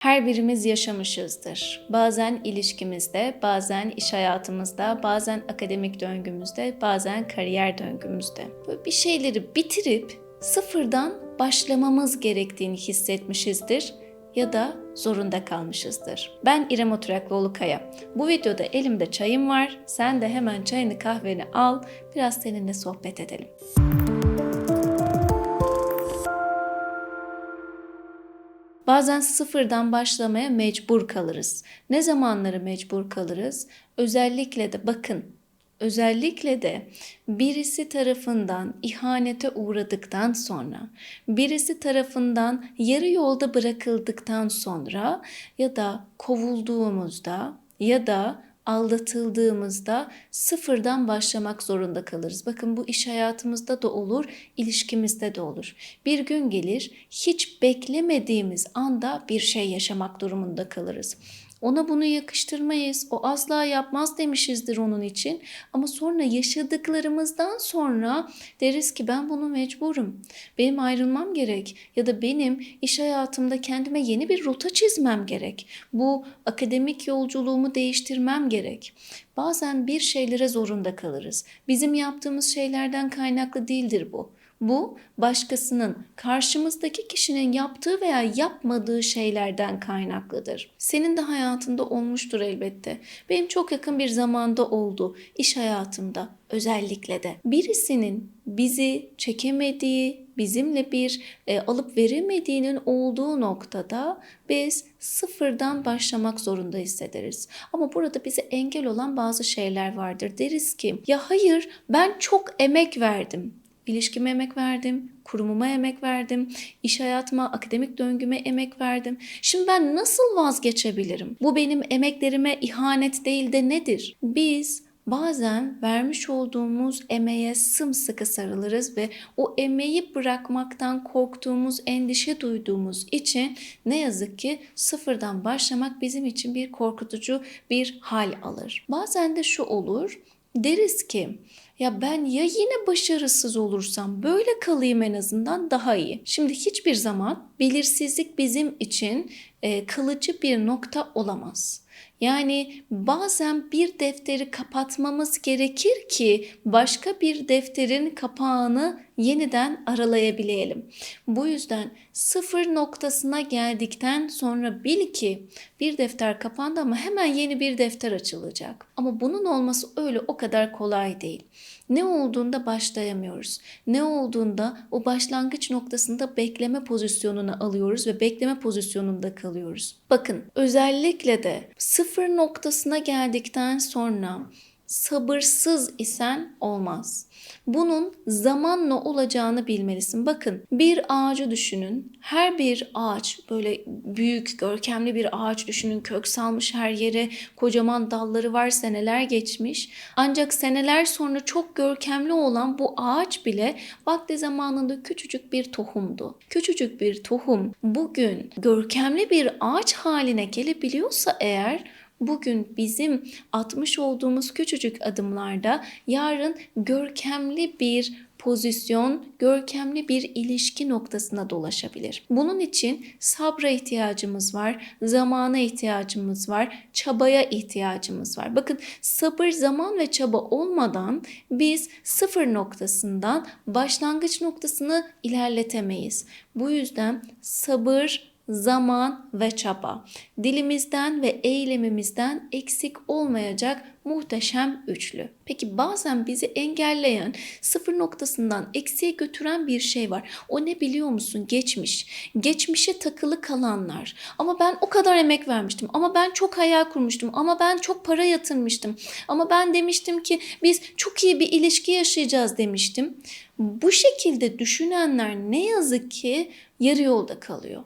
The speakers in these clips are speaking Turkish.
Her birimiz yaşamışızdır. Bazen ilişkimizde, bazen iş hayatımızda, bazen akademik döngümüzde, bazen kariyer döngümüzde. Böyle bir şeyleri bitirip sıfırdan başlamamız gerektiğini hissetmişizdir ya da zorunda kalmışızdır. Ben İrem Oturaklıoğlu Kaya. Bu videoda elimde çayım var. Sen de hemen çayını kahveni al. Biraz seninle sohbet edelim. Bazen sıfırdan başlamaya mecbur kalırız. Ne zamanları mecbur kalırız? Özellikle de bakın, özellikle de birisi tarafından ihanete uğradıktan sonra, birisi tarafından yarı yolda bırakıldıktan sonra ya da kovulduğumuzda ya da aldatıldığımızda sıfırdan başlamak zorunda kalırız. Bakın bu iş hayatımızda da olur, ilişkimizde de olur. Bir gün gelir hiç beklemediğimiz anda bir şey yaşamak durumunda kalırız. Ona bunu yakıştırmayız. O asla yapmaz demişizdir onun için. Ama sonra yaşadıklarımızdan sonra deriz ki ben bunu mecburum. Benim ayrılmam gerek ya da benim iş hayatımda kendime yeni bir rota çizmem gerek. Bu akademik yolculuğumu değiştirmem gerek. Bazen bir şeylere zorunda kalırız. Bizim yaptığımız şeylerden kaynaklı değildir bu. Bu başkasının, karşımızdaki kişinin yaptığı veya yapmadığı şeylerden kaynaklıdır. Senin de hayatında olmuştur elbette. Benim çok yakın bir zamanda oldu. iş hayatımda özellikle de. Birisinin bizi çekemediği, bizimle bir e, alıp veremediğinin olduğu noktada biz sıfırdan başlamak zorunda hissederiz. Ama burada bize engel olan bazı şeyler vardır. Deriz ki ya hayır ben çok emek verdim. İlişkime emek verdim, kurumuma emek verdim, iş hayatıma, akademik döngüme emek verdim. Şimdi ben nasıl vazgeçebilirim? Bu benim emeklerime ihanet değil de nedir? Biz bazen vermiş olduğumuz emeğe sımsıkı sarılırız ve o emeği bırakmaktan korktuğumuz, endişe duyduğumuz için ne yazık ki sıfırdan başlamak bizim için bir korkutucu bir hal alır. Bazen de şu olur, deriz ki ya ben ya yine başarısız olursam böyle kalayım en azından daha iyi. Şimdi hiçbir zaman belirsizlik bizim için e, kalıcı bir nokta olamaz. Yani bazen bir defteri kapatmamız gerekir ki başka bir defterin kapağını yeniden aralayabilelim. Bu yüzden sıfır noktasına geldikten sonra bil ki bir defter kapandı ama hemen yeni bir defter açılacak. Ama bunun olması öyle o kadar kolay değil. Ne olduğunda başlayamıyoruz. Ne olduğunda o başlangıç noktasında bekleme pozisyonuna alıyoruz ve bekleme pozisyonunda kalıyoruz. Bakın özellikle de sıfır noktasına geldikten sonra sabırsız isen olmaz. Bunun zamanla olacağını bilmelisin. Bakın bir ağacı düşünün. Her bir ağaç böyle büyük, görkemli bir ağaç düşünün. Kök salmış her yere, kocaman dalları var, seneler geçmiş. Ancak seneler sonra çok görkemli olan bu ağaç bile vakti zamanında küçücük bir tohumdu. Küçücük bir tohum bugün görkemli bir ağaç haline gelebiliyorsa eğer bugün bizim atmış olduğumuz küçücük adımlarda yarın görkemli bir pozisyon, görkemli bir ilişki noktasına dolaşabilir. Bunun için sabra ihtiyacımız var, zamana ihtiyacımız var, çabaya ihtiyacımız var. Bakın sabır, zaman ve çaba olmadan biz sıfır noktasından başlangıç noktasını ilerletemeyiz. Bu yüzden sabır, zaman ve çaba. Dilimizden ve eylemimizden eksik olmayacak muhteşem üçlü. Peki bazen bizi engelleyen, sıfır noktasından eksiye götüren bir şey var. O ne biliyor musun? Geçmiş. Geçmişe takılı kalanlar. Ama ben o kadar emek vermiştim. Ama ben çok hayal kurmuştum. Ama ben çok para yatırmıştım. Ama ben demiştim ki biz çok iyi bir ilişki yaşayacağız demiştim. Bu şekilde düşünenler ne yazık ki yarı yolda kalıyor.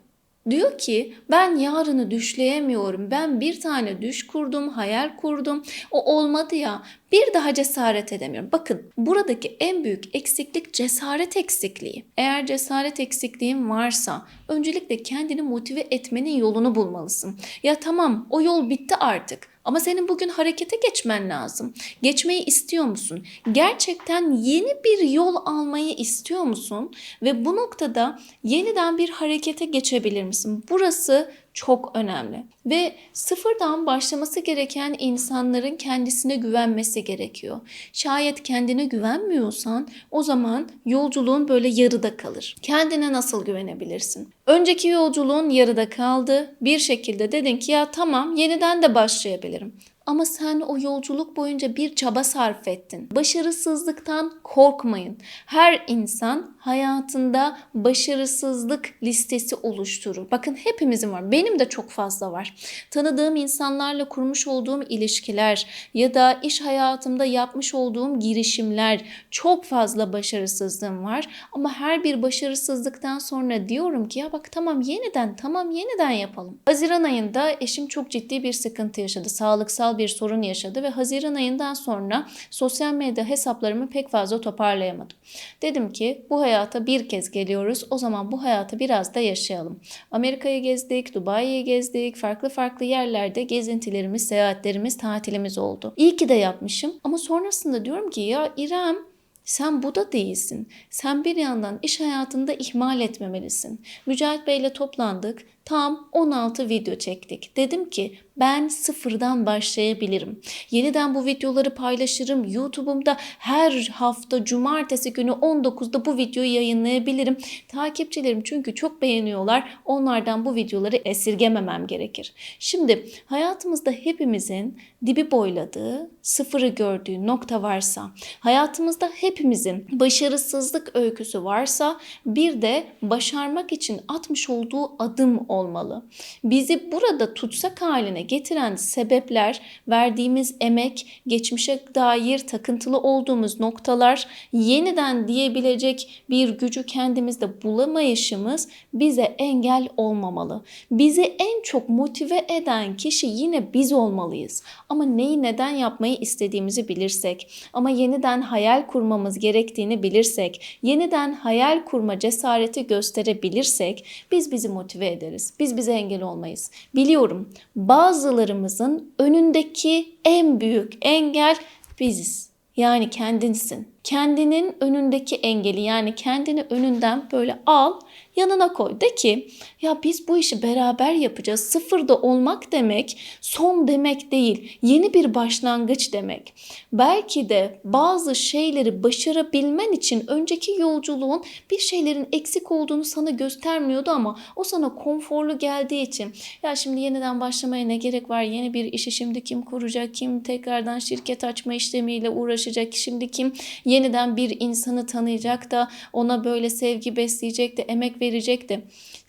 Diyor ki ben yarını düşleyemiyorum. Ben bir tane düş kurdum, hayal kurdum. O olmadı ya. Bir daha cesaret edemiyorum. Bakın buradaki en büyük eksiklik cesaret eksikliği. Eğer cesaret eksikliğin varsa öncelikle kendini motive etmenin yolunu bulmalısın. Ya tamam o yol bitti artık. Ama senin bugün harekete geçmen lazım. Geçmeyi istiyor musun? Gerçekten yeni bir yol almayı istiyor musun? Ve bu noktada yeniden bir harekete geçebilir misin? Burası çok önemli. Ve sıfırdan başlaması gereken insanların kendisine güvenmesi gerekiyor. Şayet kendine güvenmiyorsan o zaman yolculuğun böyle yarıda kalır. Kendine nasıl güvenebilirsin? Önceki yolculuğun yarıda kaldı. Bir şekilde dedin ki ya tamam yeniden de başlayabilirim. Ama sen o yolculuk boyunca bir çaba sarf ettin. Başarısızlıktan korkmayın. Her insan hayatında başarısızlık listesi oluşturur. Bakın hepimizin var. Benim de çok fazla var. Tanıdığım insanlarla kurmuş olduğum ilişkiler ya da iş hayatımda yapmış olduğum girişimler çok fazla başarısızlığım var. Ama her bir başarısızlıktan sonra diyorum ki ya bak tamam yeniden tamam yeniden yapalım. Haziran ayında eşim çok ciddi bir sıkıntı yaşadı. Sağlıksal bir sorun yaşadı ve Haziran ayından sonra sosyal medya hesaplarımı pek fazla toparlayamadım. Dedim ki bu hayata bir kez geliyoruz. O zaman bu hayatı biraz da yaşayalım. Amerika'yı gezdik, Dubai'yi gezdik. Farklı farklı yerlerde gezintilerimiz, seyahatlerimiz, tatilimiz oldu. İyi ki de yapmışım. Ama sonrasında diyorum ki ya İrem sen bu da değilsin. Sen bir yandan iş hayatında ihmal etmemelisin. Mücahit Bey ile toplandık. Tam 16 video çektik. Dedim ki ben sıfırdan başlayabilirim. Yeniden bu videoları paylaşırım. YouTube'umda her hafta cumartesi günü 19'da bu videoyu yayınlayabilirim. Takipçilerim çünkü çok beğeniyorlar. Onlardan bu videoları esirgememem gerekir. Şimdi hayatımızda hepimizin dibi boyladığı, sıfırı gördüğü nokta varsa, hayatımızda hepimizin başarısızlık öyküsü varsa bir de başarmak için atmış olduğu adım olmalı. Bizi burada tutsak haline getiren sebepler, verdiğimiz emek, geçmişe dair takıntılı olduğumuz noktalar, yeniden diyebilecek bir gücü kendimizde bulamayışımız bize engel olmamalı. Bizi en çok motive eden kişi yine biz olmalıyız. Ama neyi neden yapmayı istediğimizi bilirsek, ama yeniden hayal kurmamız gerektiğini bilirsek, yeniden hayal kurma cesareti gösterebilirsek biz bizi motive ederiz. Biz bize engel olmayız. Biliyorum bazılarımızın önündeki en büyük engel biziz. Yani kendinsin. Kendinin önündeki engeli yani kendini önünden böyle al yanına koy. De ki ya biz bu işi beraber yapacağız. Sıfırda olmak demek son demek değil. Yeni bir başlangıç demek. Belki de bazı şeyleri başarabilmen için önceki yolculuğun bir şeylerin eksik olduğunu sana göstermiyordu ama o sana konforlu geldiği için ya şimdi yeniden başlamaya ne gerek var? Yeni bir işi şimdi kim kuracak? Kim tekrardan şirket açma işlemiyle uğraşacak? Şimdi kim yeniden bir insanı tanıyacak da ona böyle sevgi besleyecek de emek verecek de.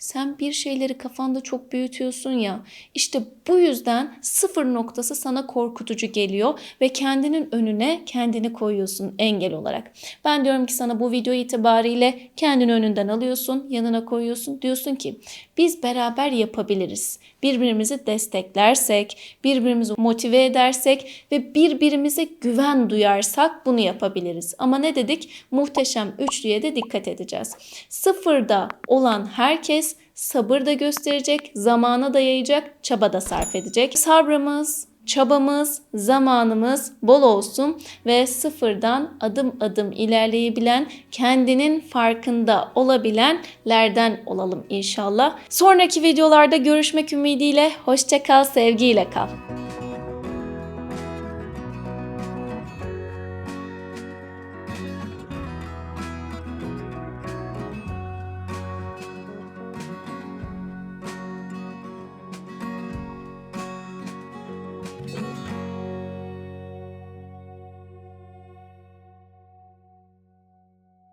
Sen bir şeyleri kafanda çok büyütüyorsun ya. İşte bu yüzden sıfır noktası sana korkutucu geliyor ve kendinin önüne kendini koyuyorsun engel olarak. Ben diyorum ki sana bu video itibariyle kendini önünden alıyorsun, yanına koyuyorsun. Diyorsun ki biz beraber yapabiliriz. Birbirimizi desteklersek, birbirimizi motive edersek ve birbirimize güven duyarsak bunu yapabiliriz. Ama ne dedik? Muhteşem üçlüye de dikkat edeceğiz. Sıfırda olan herkes sabır da gösterecek, zamana da yayacak, çaba da sarf edecek. Sabrımız, çabamız, zamanımız bol olsun ve sıfırdan adım adım ilerleyebilen, kendinin farkında olabilenlerden olalım inşallah. Sonraki videolarda görüşmek ümidiyle, hoşça kal, sevgiyle kal.